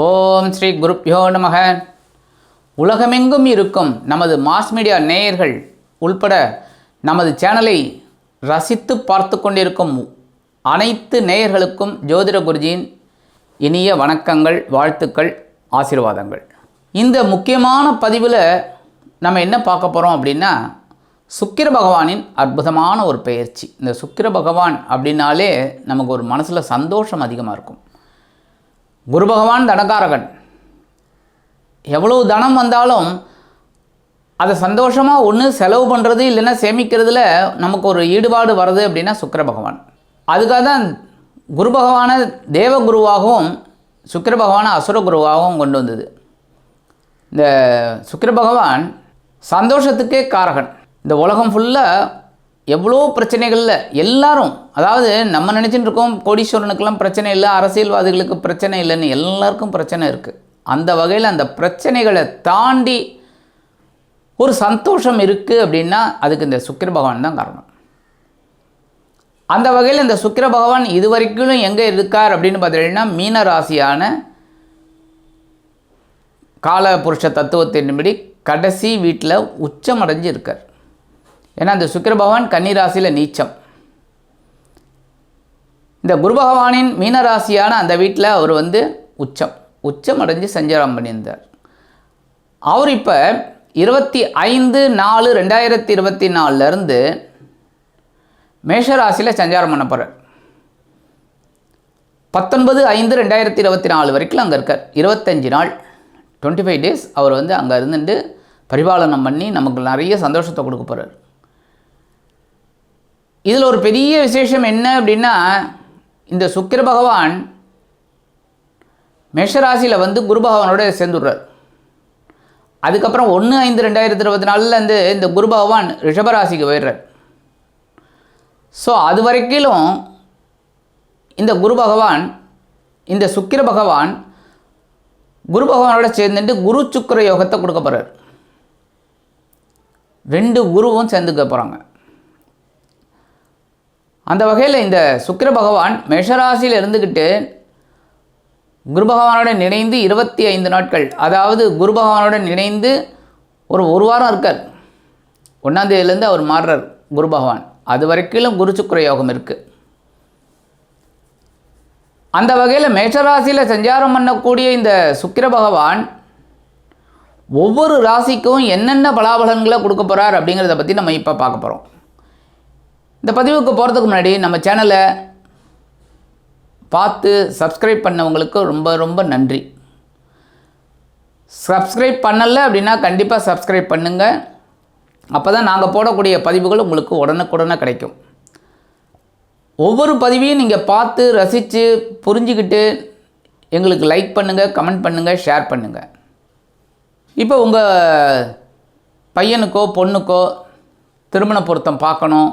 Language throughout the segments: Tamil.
ஓம் ஸ்ரீ குருப்யோ நமக. உலகமெங்கும் இருக்கும் நமது மாஸ் மீடியா நேயர்கள் உள்பட நமது சேனலை ரசித்து பார்த்து கொண்டிருக்கும் அனைத்து நேயர்களுக்கும் ஜோதிட குருஜியின் இனிய வணக்கங்கள் வாழ்த்துக்கள் ஆசீர்வாதங்கள். இந்த முக்கியமான பதிவில் நம்ம என்ன பார்க்க போகிறோம் அப்படின்னா சுக்கிர பகவானின் அற்புதமான ஒரு பெயர்ச்சி. இந்த சுக்கிர பகவான் அப்படின்னாலே நமக்கு ஒரு மனசில் சந்தோஷம் அதிகமாக இருக்கும். குரு பகவான் தனகாரகன் எவ்வளவு தனம் வந்தாலும் அதை சந்தோஷமாக ஒன்று செலவு பண்ணுறது இல்லைன்னா சேமிக்கிறதுல நமக்கு ஒரு ஈடுபாடு வருது அப்படின்னா சுக்கர பகவான். அதுக்காக தான் குரு பகவானை தேவகுருவாகவும் சுக்கர பகவானை அசுர குருவாகவும் கொண்டு வந்தது. இந்த சுக்கர பகவான் சந்தோஷத்துக்கே காரகன். இந்த உலகம் ஃபுல்லாக எவ்வளோ பிரச்சனைகளில் எல்லாரும் அதாவது நம்ம நினச்சிட்டு இருக்கோம் கோடீஸ்வரனுக்கெல்லாம் பிரச்சனை இல்லை அரசியல்வாதிகளுக்கு பிரச்சனை இல்லைன்னு எல்லாருக்கும் பிரச்சனை இருக்குது அந்த வகையில் அந்த பிரச்சனைகளை தாண்டி ஒரு சந்தோஷம் இருக்குது அப்படின்னா அதுக்கு இந்த சுக்கிர பகவான் தான் காரணம். அந்த வகையில் இந்த சுக்கிர பகவான் இது வரைக்கும் எங்கே இருக்கார் அப்படின்னு பார்த்தீங்கன்னா மீன ராசியான கால புருஷ தத்துவத்தின்படி கடைசி வீட்டில் உச்சமடைஞ்சு இருக்கார். ஏன்னா அந்த சுக்கிர பகவான் கன்னிராசியில் நீச்சம். இந்த குரு பகவானின் மீன ராசியான அந்த வீட்டில் அவர் வந்து உச்சம். உச்சம் அடைஞ்சு சஞ்சாரம் பண்ணியிருந்தார். அவர் இப்போ இருபத்தி ஐந்து நாலு ரெண்டாயிரத்தி இருபத்தி நாலுலேருந்து மேஷராசியில் சஞ்சாரம் பண்ண போகிறார் பத்தொன்பது ஐந்து ரெண்டாயிரத்தி இருபத்தி நாலு வரைக்கும் அங்கே இருக்கார். இருபத்தஞ்சி நாள் டுவெண்ட்டி ஃபைவ் டேஸ் அவர் வந்து அங்கே இருந்துட்டு பரிபாலனம் பண்ணி நமக்கு நிறைய சந்தோஷத்தை கொடுக்க போகிறார் இதில் ஒரு பெரிய விசேஷம் என்ன அப்படின்னா இந்த சுக்கிர பகவான் மேஷராசியில் வந்து குரு பகவானோட சேர்ந்துடுறார். அதுக்கப்புறம் ஒன்று ஐந்து ரெண்டாயிரத்தி இருபத்தி நாலுலேருந்து இந்த குரு பகவான் ரிஷபராசிக்கு போயிடுறார். ஸோ அது வரைக்கும் இந்த குரு பகவான் இந்த சுக்கிர பகவான் குரு பகவானோட சேர்ந்துட்டு குரு சுக்கிர யோகத்தை கொடுக்க போகிறார் ரெண்டு குருவும் சேர்ந்துக்க போகிறாங்க அந்த வகையில் இந்த சுக்கிர பகவான் மேஷராசியில் இருந்துக்கிட்டு குரு பகவானுடன் இணைந்து இருபத்தி ஐந்து நாட்கள் அதாவது குரு பகவானுடன் இணைந்து ஒரு ஒரு வாரம் இருக்கார். ஒன்றாந்தேதியிலேருந்து அவர் மாறுறார் குரு பகவான். அது வரைக்கும் குரு சுக்கர யோகம் இருக்குது அந்த வகையில் மேஷராசியில் சஞ்சாரம் பண்ணக்கூடிய இந்த சுக்கிர பகவான் ஒவ்வொரு ராசிக்கும் என்னென்ன பலாபலன்களை கொடுக்க போகிறார் அப்படிங்கிறத பற்றி நம்ம இப்போ பார்க்க போகிறோம் இந்த பதிவுக்கு போகிறதுக்கு முன்னாடி நம்ம சேனலை பார்த்து சப்ஸ்கிரைப் பண்ணவங்களுக்கு ரொம்ப ரொம்ப நன்றி. சப்ஸ்கிரைப் பண்ணலை அப்படின்னா கண்டிப்பாக சப்ஸ்கிரைப் பண்ணுங்கள் அப்போ தான் நாங்கள் போடக்கூடிய பதிவுகள் உங்களுக்கு உடனுக்குடனே கிடைக்கும். ஒவ்வொரு பதிவையும் நீங்கள் பார்த்து ரசித்து புரிஞ்சுக்கிட்டு எங்களுக்கு லைக் பண்ணுங்கள் கமெண்ட் பண்ணுங்கள் ஷேர் பண்ணுங்கள் இப்போ உங்கள் பையனுக்கோ பொண்ணுக்கோ திருமண பொருத்தம் பார்க்கணும்.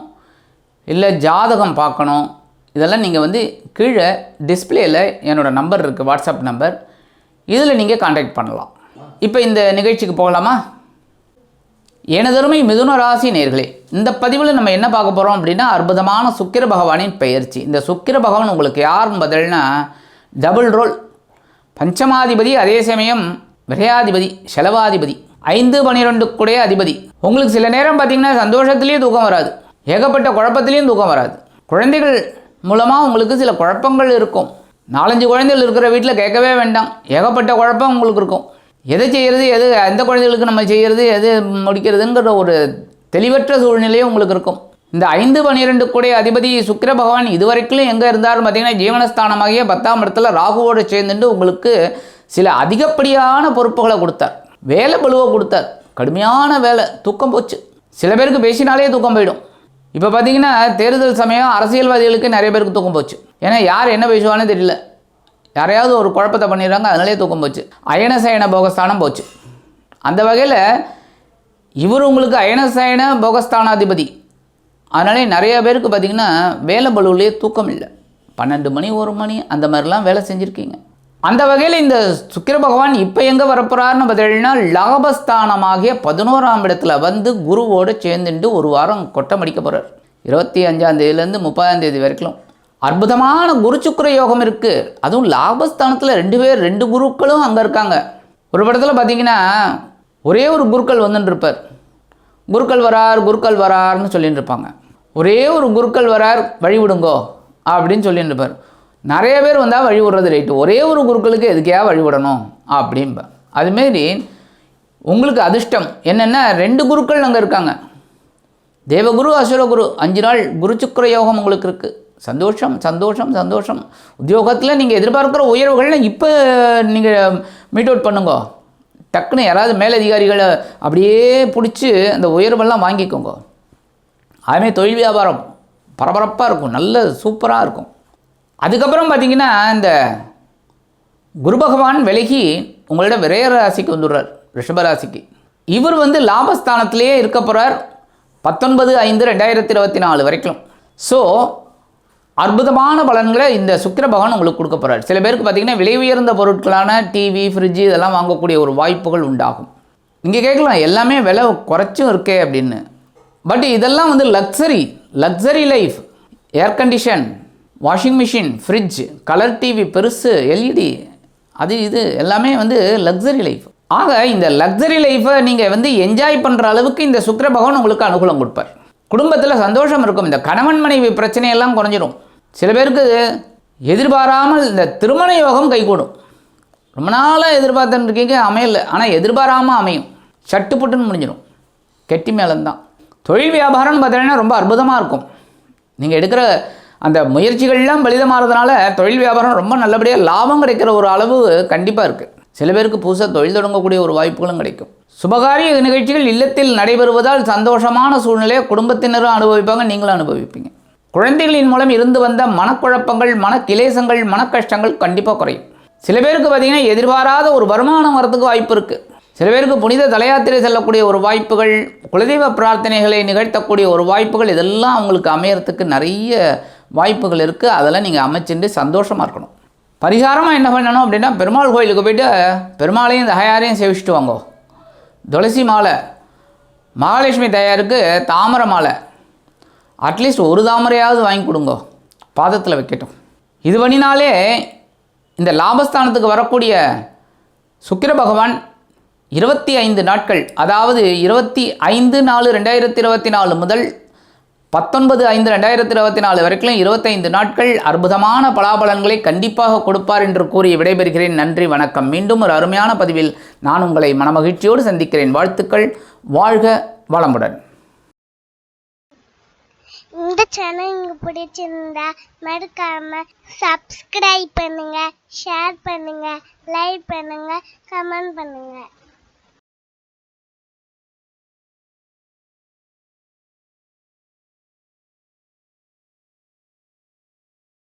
இல்லை ஜாதகம் பார்க்கணும். இதெல்லாம் நீங்கள் வந்து கீழே டிஸ்பிளேயில் என்னோடய நம்பர் இருக்குது வாட்ஸ்அப் நம்பர் இதில் நீங்கள் காண்டாக்ட் பண்ணலாம். இப்போ இந்த நிகழ்ச்சிக்கு போகலாமா? எனதருமை மிதுன ராசி நேர்களே இந்த பதிவில் நம்ம என்ன பார்க்க போகிறோம் அப்படின்னா அற்புதமான சுக்கிர பகவானின் பயிற்சி இந்த சுக்கிர பகவான் உங்களுக்கு யாருன்னு பதில்னா டபுள் ரோல் பஞ்சமாதிபதி அதே சமயம் விரையாதிபதி செலவாதிபதி ஐந்து பன்னிரெண்டுக்குடைய அதிபதி. உங்களுக்கு சில நேரம் பார்த்தீங்கன்னா சந்தோஷத்துலேயும் தூக்கம் வராது. ஏகப்பட்ட குழப்பத்திலையும் தூக்கம் வராது. குழந்தைகள் மூலமாக உங்களுக்கு சில குழப்பங்கள் இருக்கும். நாலஞ்சு குழந்தைகள் இருக்கிற வீட்டில் கேட்கவே வேண்டாம். ஏகப்பட்ட குழப்பம் உங்களுக்கு இருக்கும். எதை செய்கிறது எது எந்த குழந்தைகளுக்கு நம்ம செய்கிறது எது முடிக்கிறதுங்கிற ஒரு தெளிவற்ற சூழ்நிலையும் உங்களுக்கு இருக்கும். இந்த ஐந்து பன்னிரெண்டு கூடிய அதிபதி சுக்கிர பகவான் இதுவரைக்கும் எங்கே இருந்தாலும் பார்த்தீங்கன்னா ஜீவனஸ்தானமாகிய பத்தாம் இடத்துல ராகுவோடு சேர்ந்துட்டு உங்களுக்கு சில அதிகப்படியான பொறுப்புகளை கொடுத்தார். வேலை பழுவை கொடுத்தார். கடுமையான வேலை. தூக்கம் போச்சு. சில பேருக்கு பேசினாலே தூக்கம் போயிடும். இப்போ பார்த்தீங்கன்னா தேர்தல் சமயம் அரசியல்வாதிகளுக்கு நிறைய பேருக்கு தூக்கம் போச்சு. ஏன்னா யார் என்ன பேசுவானே தெரியல. யாரையாவது ஒரு குழப்பத்தை பண்ணிடுறாங்க அதனாலே தூக்கம் போச்சு. அயனசயன போகஸ்தானம் போச்சு. அந்த வகையில் இவர் உங்களுக்கு அயனசயன போகஸ்தானாதிபதி. அதனாலே நிறைய பேருக்கு பார்த்திங்கன்னா வேலை பலுவிலே தூக்கம் இல்லை. பன்னெண்டு மணி ஒரு மணி அந்த மாதிரிலாம் வேலை செஞ்சுருக்கீங்க. அந்த வகையில் இந்த சுக்கிர பகவான் இப்போ எங்கே வரப்போகிறாருன்னு பார்த்தீங்கன்னா லாபஸ்தானமாகிய பதினோராம் இடத்துல வந்து குருவோடு சேர்ந்துட்டு ஒரு வாரம் கொட்டம் அடிக்க போகிறார் இருபத்தி அஞ்சாந்தேதியிலேருந்து முப்பதாந்தேதி வரைக்கும். அற்புதமான குரு சுக்கர யோகம் இருக்குது அதுவும் லாபஸ்தானத்தில் ரெண்டு பேர் ரெண்டு குருக்களும் அங்கே இருக்காங்க. ஒரு படத்தில் பார்த்தீங்கன்னா ஒரே ஒரு குருக்கள் வந்துட்டு இருப்பார் குருக்கள் வரார் குருக்கள் வரார்னு சொல்லிட்டு இருப்பாங்க ஒரே ஒரு குருக்கள் வரார் வழி விடுங்கோ அப்படின்னு சொல்லிட்டு இருப்பார் நிறைய பேர் வந்தால் வழி விடுறது ரைட்டு ஒரே ஒரு குருக்களுக்கு எதுக்கையா வழி விடணும்? அப்படிம்ப. அதுமாரி உங்களுக்கு அதிர்ஷ்டம். என்னென்னா ரெண்டு குருக்கள் அங்கே இருக்காங்க. தேவகுரு அசுரகுரு அஞ்சு நாள் குரு சுக்கிர யோகம் உங்களுக்கு இருக்குது சந்தோஷம் சந்தோஷம் சந்தோஷம். உத்தியோகத்தில் நீங்கள் எதிர்பார்க்குற உயர்வுகள்லாம் இப்போ நீங்கள் மீட் அவுட் பண்ணுங்க. டக்குன்னு யாராவது மேலதிகாரிகளை அப்படியே பிடிச்சி அந்த உயர்வெல்லாம் வாங்கிக்கோங்க. அதுமாதிரி தொழில் வியாபாரம் பரபரப்பாக இருக்கும். நல்ல சூப்பராக இருக்கும். அதுக்கப்புறம் பார்த்தீங்கன்னா இந்த குரு பகவான் விலகி உங்களோட விரைய ராசிக்கு வந்துடுறார் ரிஷபராசிக்கு இவர் வந்து லாபஸ்தானத்திலேயே இருக்க போகிறார் பத்தொன்பது ஐந்து ரெண்டாயிரத்தி இருபத்தி நாலு வரைக்கும். ஸோ அற்புதமான பலன்களை இந்த சுக்கிர பகவான் உங்களுக்கு கொடுக்க போகிறார் சில பேருக்கு பார்த்தீங்கன்னா விலை உயர்ந்த பொருட்களான டிவி ஃப்ரிட்ஜு இதெல்லாம் வாங்கக்கூடிய ஒரு வாய்ப்புகள் உண்டாகும். இங்கே கேட்கலாம் எல்லாமே விலை குறைச்சும் இருக்கே அப்படின்னு. பட் இதெல்லாம் வந்து luxury luxury life air condition washing machine fridge colour TV பெருசு எல்இடி அது இது எல்லாமே வந்து லக்ஸரி லைஃப். ஆக இந்த லக்ஸரி லைஃப்பை நீங்கள் வந்து என்ஜாய் பண்ணுற அளவுக்கு இந்த சுக்கர பகவான் உங்களுக்கு அனுகூலம் கொடுப்பார். குடும்பத்தில் சந்தோஷம் இருக்கும். இந்த கணவன் மனைவி பிரச்சனையெல்லாம் குறைஞ்சிரும். சில பேருக்கு எதிர்பாராமல் இந்த திருமண யோகம் கைகூடும். ரொம்ப நாளாக எதிர்பார்த்துட்டு இருக்கீங்க அமையல. ஆனால் எதிர்பாராமல் அமையும். சட்டுப்புட்டுன்னு முடிஞ்சிடும் கெட்டி மேலந்தான் தொழில் வியாபாரம்னு பார்த்தீங்கன்னா ரொம்ப அற்புதமாக இருக்கும். நீங்கள் எடுக்கிற அந்த முயற்சிகள்லாம் பலிதமாகிறதுனால தொழில் வியாபாரம் ரொம்ப நல்லபடியாக லாபம் கிடைக்கிற ஒரு அளவு கண்டிப்பாக இருக்குது சில பேருக்கு புதுசாக தொழில் தொடங்கக்கூடிய ஒரு வாய்ப்புகளும் கிடைக்கும். சுபகாரிய நிகழ்ச்சிகள் இல்லத்தில் நடைபெறுவதால் சந்தோஷமான சூழ்நிலையை குடும்பத்தினரும் அனுபவிப்பாங்க நீங்களும் அனுபவிப்பீங்க. குழந்தைகளின் மூலம் இருந்து வந்த மனக்குழப்பங்கள் மனக்கிலேசங்கள் மனக்கஷ்டங்கள் கண்டிப்பாக குறையும். சில பேருக்கு பார்த்திங்கன்னா எதிர்பாராத ஒரு வருமானம் வரத்துக்கு வாய்ப்பு இருக்குது சில பேருக்கு புனித தலையாத்திரை செல்லக்கூடிய ஒரு வாய்ப்புகள் குலதெய்வ பிரார்த்தனைகளை நிகழ்த்தக்கூடிய ஒரு வாய்ப்புகள் இதெல்லாம் அவங்களுக்கு அமையறதுக்கு நிறைய வாய்ப்புகள் இருக்குது அதெல்லாம் நீங்கள் அமைச்சுட்டு சந்தோஷமாக இருக்கணும். பரிகாரமாக என்ன பண்ணணும் அப்படின்னா பெருமாள் கோயிலுக்கு போயிட்டு பெருமாளையும் இந்த ஹயாரையும் சேவிச்சுட்டு வாங்கோ. துளசி மாலை மகாலட்சுமி தயாருக்கு தாமரை மாலை. அட்லீஸ்ட் ஒரு தாமரையாவது வாங்கி கொடுங்க. பாதத்தில் வைக்கட்டும். இது பண்ணினாலே இந்த லாபஸ்தானத்துக்கு வரக்கூடிய சுக்கிர பகவான் இருபத்தி ஐந்து நாட்கள் அதாவது இருபத்தி ஐந்து நாலு ரெண்டாயிரத்தி இருபத்தி நாலு முதல் பத்தொன்பது ஐந்து ரெண்டாயிரத்தி இருபத்தி நாலு வரைக்கும் இருபத்தைந்து நாட்கள் அற்புதமான பலாபலன்களை கண்டிப்பாக கொடுப்பார் என்று கூறி விடைபெறுகிறேன். நன்றி வணக்கம். மீண்டும் ஒரு அருமையான பதிவில் நான் உங்களை மனமகிழ்ச்சியோடு சந்திக்கிறேன். வாழ்த்துக்கள். வாழ்க வளமுடன். இந்த சேனல் உங்களுக்கு பிடிச்சிருந்தா மறக்காம சப்ஸ்கிரைப் பண்ணுங்க ஷேர் பண்ணுங்க லைக் பண்ணுங்க கமெண்ட் பண்ணுங்க.